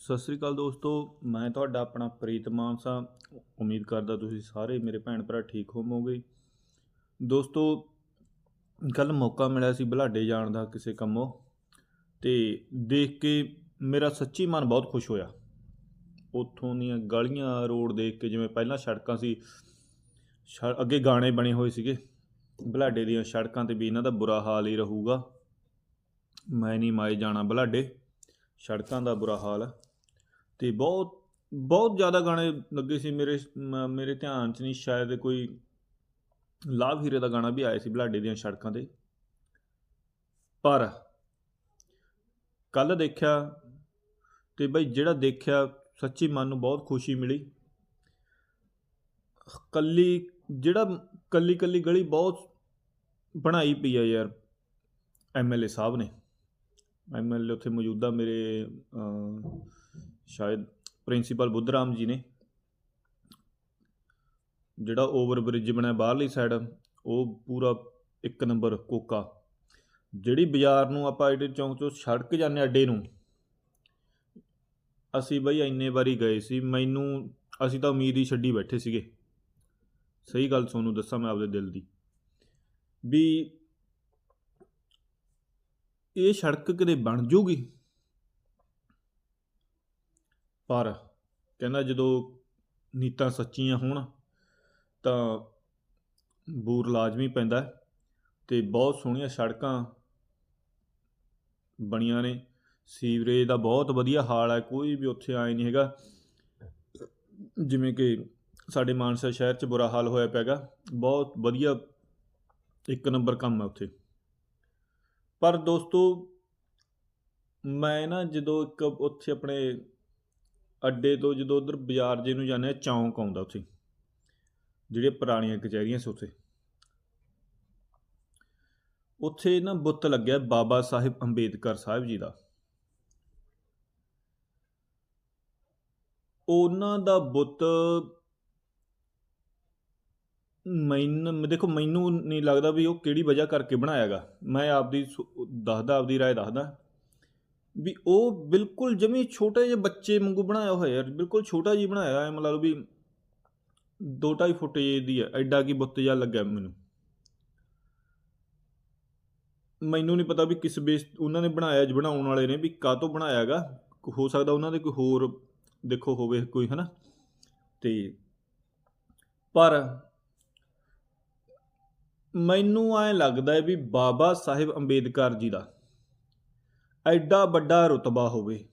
ਸਤਿ ਸ੍ਰੀ ਅਕਾਲ ਦੋਸਤੋ, ਮੈਂ ਤੁਹਾਡਾ ਆਪਣਾ ਪ੍ਰੀਤ ਮਾਨਸਾ। ਉਮੀਦ ਕਰਦਾ ਤੁਸੀਂ ਸਾਰੇ ਮੇਰੇ ਭੈਣ ਭਰਾ ਠੀਕ ਹੋਵੋਗੇ। ਦੋਸਤੋ ਕੱਲ ਮੌਕਾ ਮਿਲਿਆ ਸੀ ਬਲਾਡੇ ਜਾਣ ਦਾ ਕਿਸੇ ਕੰਮੋਂ ਤੇ ਦੇਖ ਕੇ ਮੇਰਾ ਸੱਚੀ ਮਨ ਬਹੁਤ ਖੁਸ਼ ਹੋਇਆ। ਉੱਥੋਂ ਦੀਆਂ ਗਲੀਆਂ ਰੋਡ ਦੇਖ ਕੇ ਜਿਵੇਂ ਪਹਿਲਾਂ ਸੜਕਾਂ ਸੀ ਅੱਗੇ ਗਾਣੇ ਬਣੇ ਹੋਏ ਸੀਗੇ। ਬੁਲਾਡੇ ਦੀਆਂ ਸੜਕਾਂ ਤੇ ਵੀ ਇਹਨਾਂ ਦਾ ਬੁਰਾ ਹਾਲ ਹੀ ਰਹੂਗਾ। ਮੈਂ ਨਹੀਂ ਮਾਏ ਜਾਣਾ ਬੁਲਾਡੇ, ਸੜਕਾਂ ਦਾ ਬੁਰਾ ਹਾਲ। ਹੈ ਤੇ ਬਹੁਤ ਬਹੁਤ ਜ਼ਿਆਦਾ ਗਾਣੇ ਲੱਗੇ ਸੀ ਮੇਰੇ ਮੇਰੇ ਧਿਆਨ 'ਚ ਨਹੀਂ, ਸ਼ਾਇਦ ਕੋਈ ਲਾਭ ਹੀਰੇ ਦਾ ਗਾਣਾ ਵੀ ਆਇਆ ਸੀ ਬੁਲਾਡੇ ਦੀਆਂ ਸੜਕਾਂ ਤੇ। ਪਰ ਕੱਲ ਦੇਖਿਆ ਤੇ ਬਈ ਜਿਹੜਾ ਦੇਖਿਆ, ਸੱਚੀ ਮਨ ਨੂੰ ਬਹੁਤ ਖੁਸ਼ੀ ਮਿਲੀ। ਕੱਲੀ, ਜਿਹੜਾ ਕੱਲੀ ਕੱਲੀ ਗਲੀ ਬਹੁਤ ਬਣਾਈ ਪਈ ਆ ਯਾਰ ਐਮਐਲਏ ਸਾਹਿਬ ਨੇ। ਐਮਐਲਏ ਉੱਥੇ ਮੌਜੂਦਾ ਮੇਰੇ ਸ਼ਾਇਦ ਪ੍ਰਿੰਸੀਪਲ ਬੁੱਧਰਾਮ ਜੀ ਨੇ ਜਿਹੜਾ ਓਵਰ ਬ੍ਰਿਜ ਬਣਿਆ ਬਾਹਰਲੀ ਸਾਈਡ ਉਹ ਪੂਰਾ ਇੱਕ ਨੰਬਰ ਕੋਕਾ ਜਿਹੜੀ ਬਾਜ਼ਾਰ ਨੂੰ ਆਪਾਂ ਐਡੇ ਚੌਂਕ ਤੋਂ ਸੜਕ ਜਾਂਦੇ ਅੱਡੇ ਨੂੰ ਅਸੀਂ ਬਈ ਇੰਨੇ ਵਾਰੀ ਗਏ ਸੀ ਮੈਨੂੰ ਅਸੀਂ ਤਾਂ ਉਮੀਦ ਹੀ ਛੱਡੀ ਬੈਠੇ ਸੀਗੇ ਸਹੀ ਗੱਲ ਤੁਹਾਨੂੰ ਦੱਸਾਂ ਮੈਂ ਆਪਦੇ ਦਿਲ ਦੀ ਵੀ ਇਹ ਸੜਕ ਕਦੇ ਬਣ ਜੂਗੀ ਪਰ ਕਹਿੰਦਾ ਜਦੋਂ ਨੀਤਾਂ ਸੱਚੀਆਂ ਹੋਣ ਤਾਂ ਬੂਰ ਲਾਜ਼ਮੀ ਪੈਂਦਾ ਹੈ ਤੇ ਬਹੁਤ ਸੋਹਣੀਆਂ ਸੜਕਾਂ ਬਣੀਆਂ ਨੇ। ਸੀਵਰੇਜ ਦਾ ਬਹੁਤ ਵਧੀਆ ਹਾਲ ਹੈ, ਕੋਈ ਵੀ ਉੱਥੇ ਆਏ ਨਹੀਂ ਹੈਗਾ। ਜਿਵੇਂ ਕਿ ਸਾਡੇ ਮਾਨਸਾ ਸ਼ਹਿਰ 'ਚ ਬੁਰਾ ਹਾਲ ਹੋਇਆ ਪਿਆਗਾ ਬਹੁਤ ਵਧੀਆ ਇੱਕ ਨੰਬਰ ਕੰਮ ਹੈ ਉੱਥੇ। ਪਰ ਦੋਸਤੋ, ਮੈਂ ਨਾ ਜਦੋਂ ਇੱਕ ਉੱਥੇ ਆਪਣੇ ਅੱਡੇ ਤੋਂ ਜਦੋਂ ਉਧਰ ਬਾਜ਼ਾਰ ਜੇ ਨੂੰ ਜਾਂਦੇ ਆ, ਚੌਂਕ ਆਉਂਦਾ ਉੱਥੇ। ਜਿਹੜੀਆਂ ਪੁਰਾਣੀਆਂ ਕਚਹਿਰੀਆਂ ਸੀ ਉੱਥੇ। ਉੱਥੇ ਨਾ ਬੁੱਤ ਲੱਗਿਆ ਬਾਬਾ ਸਾਹਿਬ ਅੰਬੇਦਕਰ ਸਾਹਿਬ ਜੀ ਦਾ। ਉਹਨਾਂ ਦਾ ਬੁੱਤ ਮੈਨੂੰ, ਦੇਖੋ ਮੈਨੂੰ ਨਹੀਂ ਲੱਗਦਾ ਵੀ ਉਹ ਕਿਹੜੀ ਵਜ੍ਹਾ ਕਰਕੇ ਬਣਾਇਆਗਾ। ਮੈਂ ਆਪਦੀ ਦੱਸਦਾ, ਆਪਦੀ ਰਾਏ ਦੱਸਦਾ। ਵੀ ਉਹ ਬਿਲਕੁਲ ਜਮੀ ਛੋਟੇ ਜਿਹੇ ਬੱਚੇ ਵਾਂਗੂ ਬਣਾਇਆ ਹੋਇਆ ਯਾਰ, ਬਿਲਕੁਲ ਛੋਟਾ ਜਿਹਾ ਬਣਾਇਆ ਐ ਮਤਲਬ ਵੀ 2.5 ਫੁੱਟ ਜਿਹੀ ਦੀ ਹੈ, ਐਡਾ ਕੀ ਬੁੱਤ ਜਿਹਾ ਲੱਗਿਆ ਮੈਨੂੰ। ਮੈਨੂੰ ਨਹੀਂ ਪਤਾ ਵੀ ਕਿਸ ਬੇਸ ਉਹਨਾਂ ਨੇ ਬਣਾਇਆ ਜ ਬਣਾਉਣ ਵਾਲੇ ਨੇ ਵੀ ਕਾਹ ਕਾਹਤੋਂ ਬਣਾਇਆਗਾ ਹੋ ਸਕਦਾ ਉਹਨਾਂ ਦੇ ਕੋਈ ਹੋਰ ਦੇਖੋ ਹੋਵੇ ਕੋਈ, ਹਨਾ। ਤੇ ਪਰ ਮੈਨੂੰ ਐ ਲੱਗਦਾ ਹੈ ਵੀ ਬਾਬਾ ਸਾਹਿਬ ਅੰਬੇਦਕਰ ਜੀ ਦਾ ਐਡਾ ਵੱਡਾ ਰੁਤਬਾ ਹੋਵੇ।